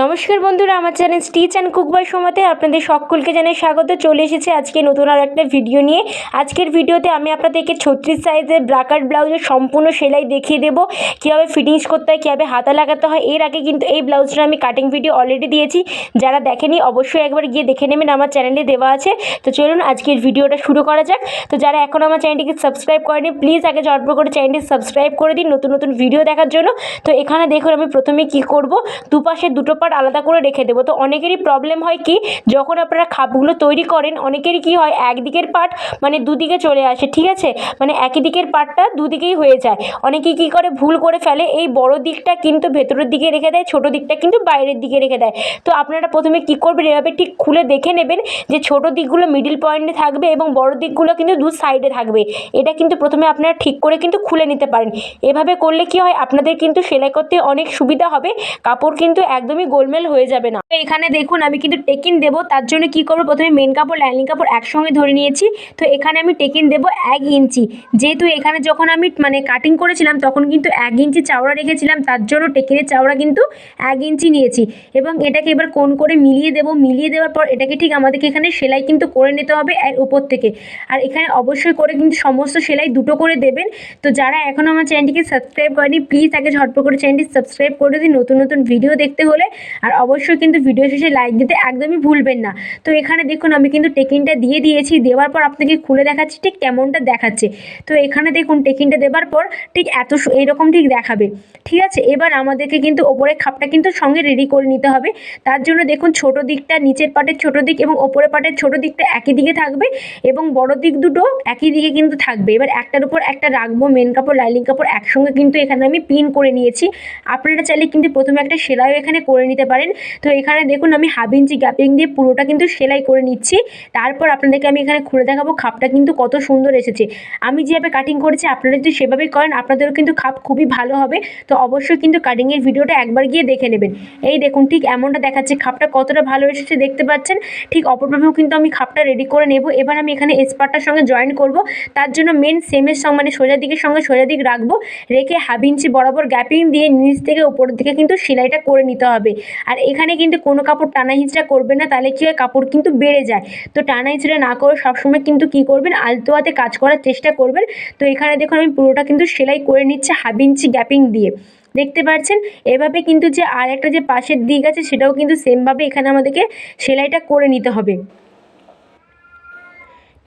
নমস্কার বন্ধুরা, আমার channel stitch and cook by সময়তে আপনাদের সকলকে জানাই স্বাগত। চলে এসেছে আজকে নতুন আর একটা ভিডিও নিয়ে। আজকের ভিডিওতে আমি আপনাদেরকে ছত্রিশ সাইজের ব্রাকার ব্লাউজের সম্পূর্ণ সেলাই দেখিয়ে দেবো। কীভাবে ফিটিংস করতে হয়, কীভাবে হাতা লাগাতে হয়, এর আগে কিন্তু এই ব্লাউজটা আমি কাটিং ভিডিও অলরেডি দিয়েছি। যারা দেখেনি, অবশ্যই একবার গিয়ে দেখে নেবেন, আমার চ্যানেলে দেওয়া আছে। তো চলুন, আজকের ভিডিওটা শুরু করা যাক। তো যারা এখন আমার চ্যানেলটিকে সাবস্ক্রাইব করেনি প্লিজ আগে ঝটপট করে চ্যানেলটি সাবস্ক্রাইব করে দিন নতুন নতুন ভিডিও দেখার জন্য। তো এখানে দেখুন, আমি প্রথমে কি করব? দুপাশে দুটো পার্ট আলাদা করে রেখে দেবো। তো অনেকেরই প্রবলেম হয় কি, যখন আপনারা খাপগুলো তৈরি করেন, অনেকেরই কি হয়, একদিকের পার্ট মানে দুদিকে চলে আসে, ঠিক আছে? মানে একই দিকের পার্টটা দুদিকেই হয়ে যায়। অনেকেই কী করে, ভুল করে ফেলে, এই বড় দিকটা কিন্তু ভেতরের দিকে রেখে দেয়, ছোট দিকটা কিন্তু বাইরের দিকে রেখে দেয়। তো আপনারা প্রথমে কী করবেন, এভাবে ঠিক খুলে দেখে নেবেন যে ছোট দিকগুলো মিডিল পয়েন্টে থাকবে এবং বড় দিকগুলো কিন্তু দু সাইডে থাকবে। এটা কিন্তু প্রথমে আপনারা ঠিক করে কিন্তু খুলে নিতে পারেন। এভাবে করলে কি হয়, আপনাদের কিন্তু সেলাই করতে অনেক সুবিধা হবে। কাপড় কিন্তু একদমই গোলমেল হয়ে যাবে না। তো এখানে দেখুন, আমি কিন্তু টেকিন দেবো, তার জন্য কি করব? প্রথমে মেন কাপড় লাইনিং কাপড় একসঙ্গে ধরে নিয়েছি। তো এখানে আমি টেকিন দেবো এক ইঞ্চি। যেহেতু এখানে যখন আমি মানে কাটিং করেছিলাম, তখন কিন্তু এক ইঞ্চি চাওড়া রেখেছিলাম, তার জন্য টেকিনের চাওড়া কিন্তু এক ইঞ্চি নিয়েছি। এবং এটাকে এবার কোন করে মিলিয়ে দেবো? মিলিয়ে দেওয়ার পর এটাকে ঠিক আমাদেরকে এখানে সেলাই কিন্তু করে নিতে হবে এর উপর থেকে। আর এখানে অবশ্যই করে কিন্তু সমস্ত সেলাই দুটো করে দেবেন। তো যারা এখনও আমার চ্যানেলটিকে সাবস্ক্রাইব করেনি প্লিজ আগে ঝটপট করে চ্যানেলটি সাবস্ক্রাইব করে দিন। নতুন নতুন ভিডিও দেখতে হলে আর অবশ্যই কিন্তু ভিডিও শেষে লাইক দিতে একদমই ভুলবেন না। তো এখানে দেখুন, আমি কিন্তু টেকিনটা দিয়ে দিয়েছি, দেওয়ার পর আপনাকে খুলে দেখাচ্ছি, ঠিক কেমনটা দেখাচ্ছে। তো এখানে দেখুন, টেকিনটা দেওয়ার পর ঠিক এত এইরকম ঠিক দেখাবে। ঠিক আছে, এবার আমাদেরকে কিন্তু ওপরের খাপটা কিন্তু সঙ্গে রেডি করে নিতে হবে। তার জন্য দেখুন, ছোট দিকটা নিচের পাটের ছোট দিক এবং ওপরের পাটের ছোট দিকটা একই দিকে থাকবে এবং বড় দিক দুটো একই দিকে কিন্তু থাকবে। এবার একটার উপর একটা রাখব মেন কাপড় লাইলিং কাপড় একসঙ্গে কিন্তু এখানে আমি পিন করে নিয়েছি। আপনারা চাইলে কিন্তু প্রথমে একটা সেলাইও এখানে করে নিতে পারেন। তো এখানে দেখুন আমি হাফ ইঞ্চি গ্যাপিং দিয়ে পুরোটা কিন্তু সেলাই করে নিচ্ছি। তারপর আপনাদেরকে আমি এখানে খুলে দেখাবো, খাপটা কিন্তু কত সুন্দর এসেছে। আমি যেভাবে কাটিং করেছি, আপনারা যদি সেভাবেই করেন, আপনাদেরও কিন্তু খাপ খুবই ভালো হবে। তো অবশ্যই কিন্তু কাটিংয়ের ভিডিওটা একবার গিয়ে দেখে নেবেন। এই দেখুন, ঠিক এমনটা দেখাচ্ছে, খাপটা কতটা ভালো এসেছে দেখতে পাচ্ছেন। ঠিক অপরভাবেও কিন্তু আমি খাপটা রেডি করে নেব। এবার আমি এখানে এসপারটার সঙ্গে জয়েন করব। তার জন্য মেন সেমের সঙ্গে মানে সোজা দিকের সঙ্গে সোজা দিক রাখব। রেখে হাফ ইঞ্চি বরাবর গ্যাপিং দিয়ে নিচ থেকে উপরের দিকে কিন্তু সেলাইটা করে নিতে হবে। আর এখানে কিন্তু কোনো কাপড় টানা হিঁচড়া করবে না, তাহলে কি হয়? কাপড় কিন্তু বেড়ে যায়। তো টানা হিঁচড়া না করে সবসময় কিন্তু কি করবেন? আলতো হাতে কাজ করার চেষ্টা করবেন। তো এখানে দেখুন, আমি পুরোটা কিন্তু সেলাই করে নিচ্ছি হাফ ইঞ্চি গ্যাপিং দিয়ে। দেখতে পাচ্ছেন? এভাবে কিন্তু যে আর একটা যে পাশের দিক আছে, সেটাও কিন্তু সেমভাবে এখানে আমাদেরকে সেলাইটা করে নিতে হবে।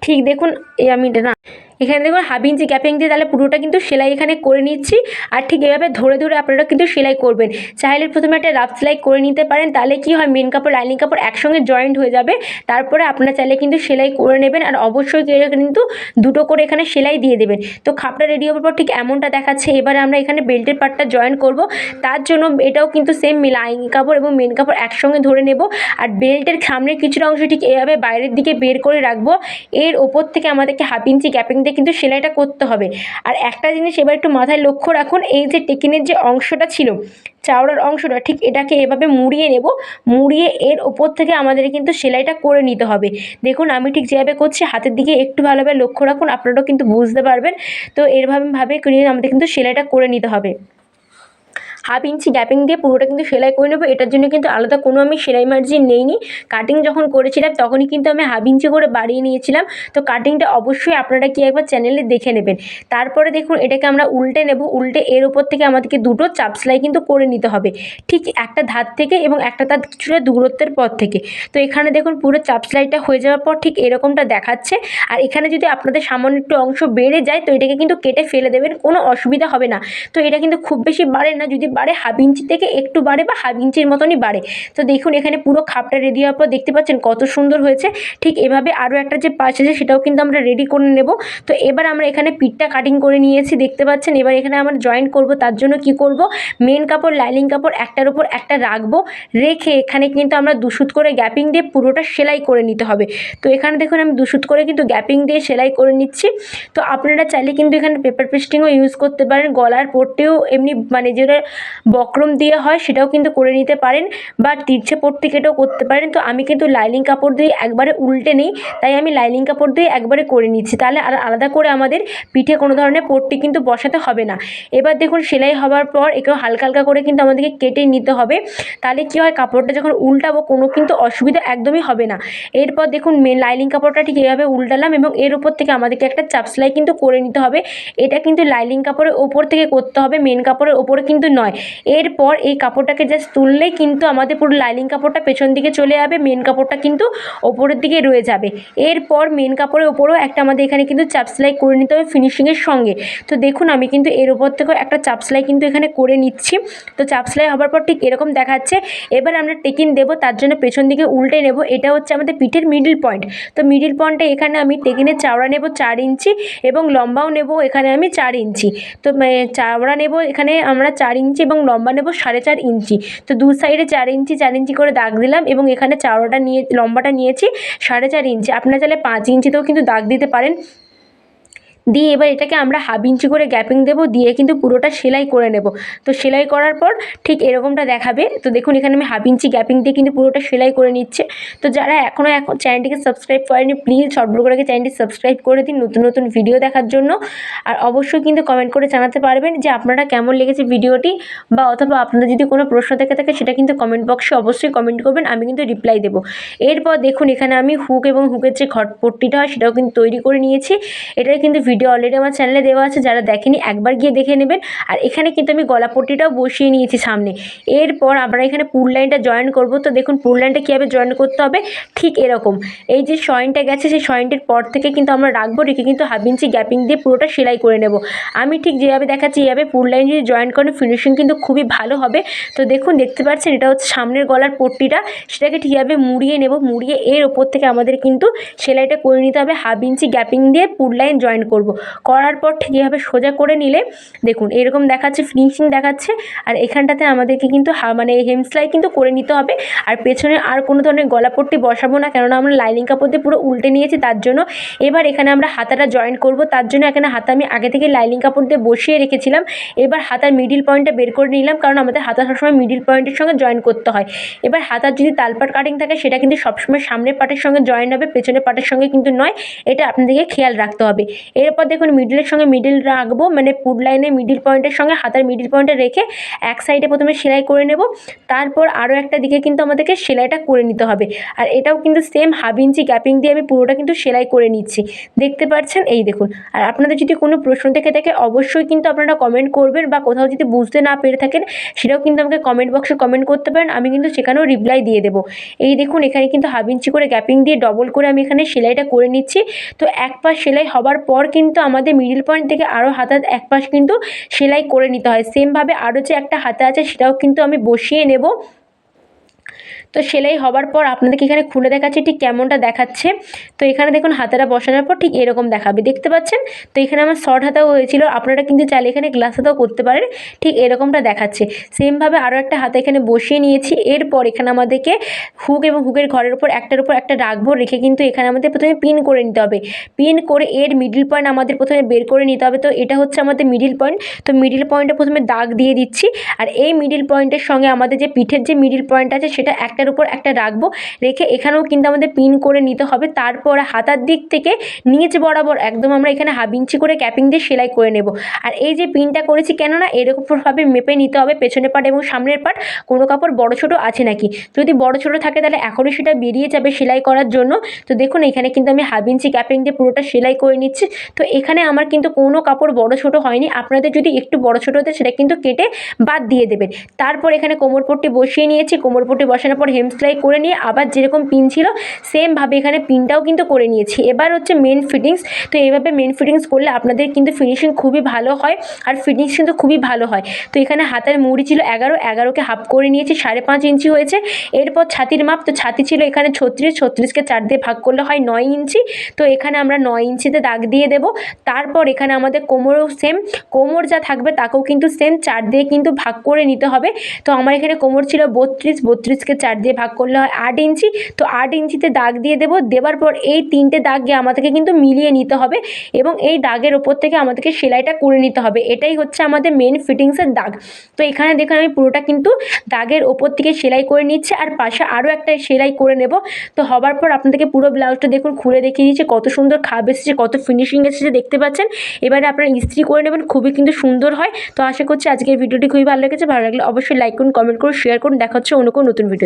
ঠিক দেখুন আমি এটা না এখানে দেখুন হাফ ইঞ্চি গ্যাপিং দিয়ে তাহলে পুরোটা কিন্তু সেলাই এখানে করে নিচ্ছি। আর ঠিক এভাবে ধরে ধরে আপনারা কিন্তু সেলাই করবেন। চাইলে প্রথমে একটা রাফ সেলাই করে নিতে পারেন, তাহলে কি হয় মেন কাপড় লাইনিং কাপড় একসঙ্গে জয়েন্ট হয়ে যাবে। তারপরে আপনারা চাইলে কিন্তু সেলাই করে নেবেন আর অবশ্যই কিন্তু দুটো করে এখানে সেলাই দিয়ে দেবেন। তো খাপটা রেডি হওয়ার পর ঠিক এমনটা দেখাচ্ছে, এবারে আমরা এখানে বেল্টের পার্টটা জয়েন করব। তার জন্য এটাও কিন্তু সেম লাইনিং কাপড় এবং মেন কাপড় একসঙ্গে ধরে নেব। আর বেল্টের সামনের কিছুটা অংশ ঠিক এভাবে বাইরের দিকে বের করে রাখব। এর ওপর থেকে আমাদেরকে হাফ ইঞ্চি গ্যাপিং দিয়ে কিন্তু সেলাইটা করতে হবে। আর একটা জিনিস এবার একটু মাথায় লক্ষ্য রাখুন, এই যে টেকিনের যে অংশটা ছিল, চাওড়ার অংশটা, ঠিক এটাকে এভাবে মুড়িয়ে নেব। মুড়িয়ে এর ওপর থেকে আমাদের কিন্তু সেলাইটা করে নিতে হবে। দেখুন, আমি ঠিক যেভাবে করছি, হাতের দিকে একটু ভালোভাবে লক্ষ্য রাখুন, আপনারাও কিন্তু বুঝতে পারবেন। তো এরভাবে ভাবে আমাদের কিন্তু সেলাইটা করে নিতে হবে। হাফ ইঞ্চি গ্যাপিং দিয়ে পুরোটা কিন্তু সেলাই করে নেব। এটার জন্য কিন্তু আলাদা কোনো আমি সেলাই মার্জিন নেইনি। কাটিং যখন করেছিলাম, তখনই কিন্তু আমি হাফ ইঞ্চি করে বাড়িয়ে নিয়েছিলাম। তো কাটিংটা অবশ্যই আপনারা কি একবার চ্যানেলে দেখে নেবেন। তারপরে দেখুন, এটাকে আমরা উল্টে নেব। উল্টে এর উপর থেকে আমাদেরকে দুটো চাপ সেলাই কিন্তু করে নিতে হবে। ঠিক একটা ধার থেকে এবং একটা তার কিছুটা দূরত্বের পর থেকে। তো এখানে দেখুন, পুরো চাপ সেলাইটা হয়ে যাওয়ার পর ঠিক এরকমটা দেখাচ্ছে। আর এখানে যদি আপনাদের সামান্য একটু অংশ বেড়ে যায়, তো এটাকে কিন্তু কেটে ফেলে দেবেন। কোনো অসুবিধা হবে না। তো এটা কিন্তু খুব বেশি বাড়ে না। যদি বাড়ে হাফ ইঞ্চি থেকে একটু বাড়ে বা হাফ ইঞ্চির মতনই বাড়ে। তো দেখুন, এখানে পুরো খাপটা রেডি হওয়ার পর দেখতে পাচ্ছেন কত সুন্দর হয়েছে। ঠিক এভাবে আরও একটা যে পাশ আছে, সেটাও কিন্তু আমরা রেডি করে নেব। তো এবার আমরা এখানে পিঠটা কাটিং করে নিয়েছি, দেখতে পাচ্ছেন। এবার এখানে আমরা জয়েন করব, তার জন্য কি করব? মেন কাপড় লাইনিং কাপড় একটার উপর একটা রাখব। রেখে এখানে কিন্তু আমরা দুশুত করে গ্যাপিং দিয়ে পুরোটা সেলাই করে নিতে হবে। তো এখানে দেখুন, আমি দুশুত করে কিন্তু গ্যাপিং দিয়ে সেলাই করে নিচ্ছি। তো আপনারা চাইলে কিন্তু এখানে পেপার পেস্টিংও ইউজ করতে পারেন। গলার পট্টেও এমনি মানে যেটা বক্রম দিয়ে হয়, সেটাও কিন্তু করে নিতে পারেন বা তিরছে পট্টি কেটেও করতে পারেন। তো আমি কিন্তু লাইনিং কাপড় দিয়ে একবারে উল্টে নিই, তাই আমি লাইনিং কাপড় দিয়ে একবারে করে নিচ্ছি। তাহলে আর আলাদা করে আমাদের পিঠে কোনো ধরনের পট্টি কিন্তু বসাতে হবে না। এবার দেখুন সেলাই হওয়ার পর একটু হালকা হালকা করে কিন্তু আমাদেরকে কেটে নিতে হবে। তাহলে কী হয়, কাপড়টা যখন উল্টাবো কোনো কিন্তু অসুবিধা একদমই হবে না। এরপর দেখুন মেন লাইনিং কাপড়টা ঠিক এভাবে উল্টালাম এবং এর উপর থেকে আমাদেরকে একটা চাপ সেলাই কিন্তু করে নিতে হবে। এটা কিন্তু লাইনিং কাপড়ের ওপর থেকে করতে হবে মেন কাপড়ের ওপরে কিন্তু নয়। এরপর এই কাপড়টাকে জাস্ট তুললেই কিন্তু আমাদের পুরো লাইনিং কাপড়টা পেছন দিকে চলে যাবে মেন কাপড়টা কিন্তু ওপরের দিকে রয়ে যাবে। এরপর মেন কাপড়ের ওপরেও একটা আমাদের এখানে কিন্তু চাপ সেলাই করে নিতে হবে ফিনিশিংয়ের সঙ্গে। তো দেখুন, আমি কিন্তু এর ওপর থেকেও একটা চাপ সেলাই কিন্তু এখানে করে নিচ্ছি। তো চাপ সেলাই হবার পর ঠিক এরকম দেখাচ্ছে। এবার আমরা টেকিন দেবো, তার জন্য পেছন দিকে উল্টে নেব। এটা হচ্ছে আমাদের পিঠের মিডিল পয়েন্ট তো মিডিল পয়েন্টে এখানে আমি টেকিনের চাওড়া নেব চার ইঞ্চি এবং লম্বাও নেব এখানে আমি চার ইঞ্চি। তো চাওড়া নেব এখানে আমরা চার ইঞ্চি এবং লম্বা নেব সাড়ে চার ইঞ্চি। তো দু সাইডে চার ইঞ্চি চার ইঞ্চি করে দাগ দিলাম এবং এখানে চাওড়াটা নিয়ে, লম্বাটা নিয়েছি সাড়ে চার ইঞ্চি। আপনারা চাইলে পাঁচ ইঞ্চিতেও কিন্তু দাগ দিতে পারেন। দিয়ে এবার এটাকে আমরা হাফ ইঞ্চি করে গ্যাপিং দেবো, দিয়ে কিন্তু পুরোটা সেলাই করে নেব। তো সেলাই করার পর ঠিক এরকমটা দেখাবে। তো দেখুন, এখানে আমি হাফ ইঞ্চি গ্যাপিং দিয়ে কিন্তু পুরোটা সেলাই করে নিচ্ছে। তো যারা এখনও এখন চ্যানেলটিকে সাবস্ক্রাইব করেনি প্লিজ সর্বর করে চ্যানেলটি সাবস্ক্রাইব করে দিন নতুন নতুন ভিডিও দেখার জন্য। আর অবশ্যই কিন্তু কমেন্ট করে জানাতে পারবেন যে আপনারা কেমন লেগেছে ভিডিওটি বা অথবা আপনাদের যদি কোনো প্রশ্ন থেকে থাকে, সেটা কিন্তু কমেন্ট বক্সে অবশ্যই কমেন্ট করবেন, আমি কিন্তু রিপ্লাই দেবো। এরপর দেখুন, এখানে আমি হুক এবং হুকের যে ঘট পট্টিটা হয়, সেটাও কিন্তু তৈরি করে নিয়েছি। এটাই কিন্তু ভিডিও অলরেডি আমার চ্যানেলে দেওয়া আছে, যারা দেখেনি একবার গিয়ে দেখে নেবেন। আর এখানে কিন্তু আমি গলা পট্টিটাও বসিয়ে নিয়েছি সামনে। এরপর আমরা এখানে পুল লাইনটা জয়েন করব। তো দেখুন পুল লাইনটা কীভাবে জয়েন করতে হবে? ঠিক এরকম। এই যে সয়েনটা গেছে, সেই সয়েনটির পর থেকে কিন্তু আমরা রাখব, রেখে কিন্তু হাফ ইঞ্চি গ্যাপিং দিয়ে পুরোটা সেলাই করে নেব। আমি ঠিক যেভাবে দেখাচ্ছি, এইভাবে পুল লাইন যদি জয়েন করেন ফিনিশিং কিন্তু খুবই ভালো হবে। তো দেখুন, দেখতে পাচ্ছেন, এটা হচ্ছে সামনের গলার পট্টিটা। সেটাকে ঠিকভাবে মুড়িয়ে নেব। মুড়িয়ে এর ওপর থেকে আমাদের কিন্তু সেলাইটা করে নিতে হবে। হাফ ইঞ্চি গ্যাপিং দিয়ে পুল লাইন জয়েন করব। করার পর ঠিক এভাবে সোজা করে নিলে, দেখুন, এরকম দেখাচ্ছে ফিনিশিং দেখাচ্ছে, আর এখানটাতে আমাদেরকে কিন্তু মানে হেম সেলাই কিন্তু করে নিতে হবে। আর পেছনে আর কোনো ধরনের গলাপট্টি বসাবো না, কেননা আমরা লাইনিং কাপড় দিয়ে পুরো উল্টে নিয়েছি তার জন্য। এবার এখানে আমরা হাতাটা জয়েন করব, তার জন্য এখানে হাতা আমি আগে থেকে লাইনিং কাপড় দিয়ে বসিয়ে রেখেছিলাম। এবার হাতার মিডিল পয়েন্টটা বের করে নিলাম, কারণ আমাদের হাতা সবসময় মিডিল পয়েন্টের সঙ্গে জয়েন করতে হয়। এবার হাতার যদি তালপাট কাটিং থাকে, সেটা কিন্তু সবসময় সামনের পাটের সঙ্গে জয়েন হবে, পেছনের পাটের সঙ্গে কিন্তু নয়। এটা আপনাদেরকে খেয়াল রাখতে হবে। এরপর দেখুন মিডিলের সঙ্গে মিডিল রাখব মানে পুড লাইনে মিডিল পয়েন্টের সঙ্গে হাতার মিডিল পয়েন্টে রেখে এক সাইডে প্রথমে সেলাই করে নেব। তারপর আরও একটা দিকে কিন্তু আমাদেরকে সেলাইটা করে নিতে হবে। আর এটাও কিন্তু সেম হাফ ইঞ্চি গ্যাপিং দিয়ে আমি পুরোটা কিন্তু সেলাই করে নিচ্ছি। দেখতে পাচ্ছেন? এই দেখুন। আর আপনাদের যদি কোনো প্রশ্ন থেকে থাকে, অবশ্যই কিন্তু আপনারা কমেন্ট করবেন বা কোথাও যদি বুঝতে না পেরে থাকেন, সেটাও কিন্তু আমাকে কমেন্ট বক্সে কমেন্ট করতে পারেন। আমি কিন্তু সেখানেও রিপ্লাই দিয়ে দেবো। এই দেখুন, এখানে কিন্তু হাফ ইঞ্চি করে গ্যাপিং দিয়ে ডবল করে আমি এখানে সেলাইটা করে নিচ্ছি। তো এক পাশ সেলাই হবার পর কিন্তু আমাদের মিডিল পয়েন্ট থেকে আরও হাতার এক পাশ কিন্তু সেলাই করে নিতে হয়। সেমভাবে আরও যে একটা হাতা আছে সেটাও কিন্তু আমি বসিয়ে নেব। তো সেলাই হবার পর আপনাদেরকে এখানে খুলে দেখাচ্ছি ঠিক কেমনটা দেখাচ্ছে। তো এখানে দেখুন হাতাটা বসানোর পর ঠিক এরকম দেখাবে, দেখতে পাচ্ছেন? তো এখানে আমার শর্ট হাতাও হয়েছিল, আপনারা কিন্তু চাইলে এখানে গ্লাস হাতাও করতে পারেন, ঠিক এরকমটা দেখাচ্ছে। সেমভাবে আরও একটা হাতা এখানে বসিয়ে নিয়েছি, এরপর এখানে আমাদেরকে হুক এবং হুকের ঘরের উপর একটার উপর একটা রাখব রেখে কিন্তু এখানে আমাদের প্রথমে পিন করে নিতে হবে। পিন করে এর মিডিল পয়েন্ট আমাদের প্রথমে বের করে নিতে হবে, তো এটা হচ্ছে আমাদের মিডিল পয়েন্ট তো মিডিল পয়েন্টে প্রথমে দাগ দিয়ে দিচ্ছি, আর এই মিডিল পয়েন্টের সঙ্গে আমাদের যে পিঠের যে মিডিল পয়েন্ট আছে সেটা একটার উপর একটা রাখব, রেখে এখানেও কিন্তু আমাদের পিন করে নিতে হবে। তারপর হাতার দিক থেকে নিচ বরাবর একদম আমরা এখানে হাফ ইঞ্চি করে ক্যাপিং দিয়ে সেলাই করে নেব। আর এই যে পিনটা করেছি, কেননা এরকমভাবে মেপে নিতে হবে পেছনের পাট এবং সামনের পাট। কোনো কাপড় বড় ছোটো আছে নাকি? যদি বড় ছোটো থাকে তাহলে এখনই সেটা বেরিয়ে যাবে সেলাই করার জন্য। তো দেখুন, এখানে কিন্তু আমি হাফ ইঞ্চি ক্যাপিং দিয়ে পুরোটা সেলাই করে নিচ্ছি। তো এখানে আমার কিন্তু কোনো কাপড় বড় ছোটো হয়নি। আপনাদের যদি একটু বড় ছোটো হতে সেটা কিন্তু কেটে বাদ দিয়ে দেবেন। তারপর এখানে কোমর পট্টি বসিয়ে নিয়েছি। কোমর পট্টি বসানোর পর হেম সেলাই করে নিয়ে আবার যেরকম পিন ছিল সেমভাবে এখানে পিনটাও কিন্তু করে নিয়েছি। এবার হচ্ছে মেন ফিটিংস তো এইভাবে মেন ফিটিংস করলে আপনাদের কিন্তু ফিনিশিং খুবই ভালো হয় আর ফিটিংস কিন্তু খুবই ভালো হয়। তো এখানে হাতের মুড়ি ছিল এগারো এগারোকে হাফ করে নিয়েছি, সাড়ে পাঁচ ইঞ্চি হয়েছে। এরপর ছাতির মাপ, তো ছাতি ছিল এখানে ছত্রিশ ছত্রিশকে চার দিয়ে ভাগ করলে হয় নয় ইঞ্চি। তো এখানে আমরা নয় ইঞ্চিতে দাগ দিয়ে দেবো। তারপর এখানে আমাদের কোমরও সেম কোমর যা থাকবে তাকেও কিন্তু সেম চার দিয়ে কিন্তু ভাগ করে নিতে হবে। তো আমার এখানে কোমর ছিল বত্রিশ বত্রিশকে চার চার দিয়ে ভাগ করলে হয় আট ইঞ্চি। তো আট ইঞ্চিতে দাগ দিয়ে দেবো। দেওয়ার পর এই তিনটে দাগকে আমাদেরকে কিন্তু মিলিয়ে নিতে হবে এবং এই দাগের ওপর থেকে আমাদেরকে সেলাইটা করে নিতে হবে। এটাই হচ্ছে আমাদের মেন ফিটিংসের দাগ। তো এখানে দেখুন, আমি পুরোটা কিন্তু দাগের ওপর থেকে সেলাই করে নিচ্ছে আর পাশে আরও একটা সেলাই করে নেব। তো হবার পর আপনাদেরকে পুরো ব্লাউজটা দেখুন, খুলে দেখিয়ে দিচ্ছে। কত সুন্দর খাপ এসেছে, কত ফিনিশিং এসেছে, দেখতে পাচ্ছেন? এবারে আপনারা ইস্ত্রি করে নেবেন, খুবই কিন্তু সুন্দর হয়। তো আশা করছি আজকের ভিডিওটি খুবই ভালো লেগেছে। ভালো লাগলে অবশ্যই লাইক করুন কমেন্ট করুন শেয়ার করুন। দেখা হচ্ছে অন্য কোনো নতুন ভিডিও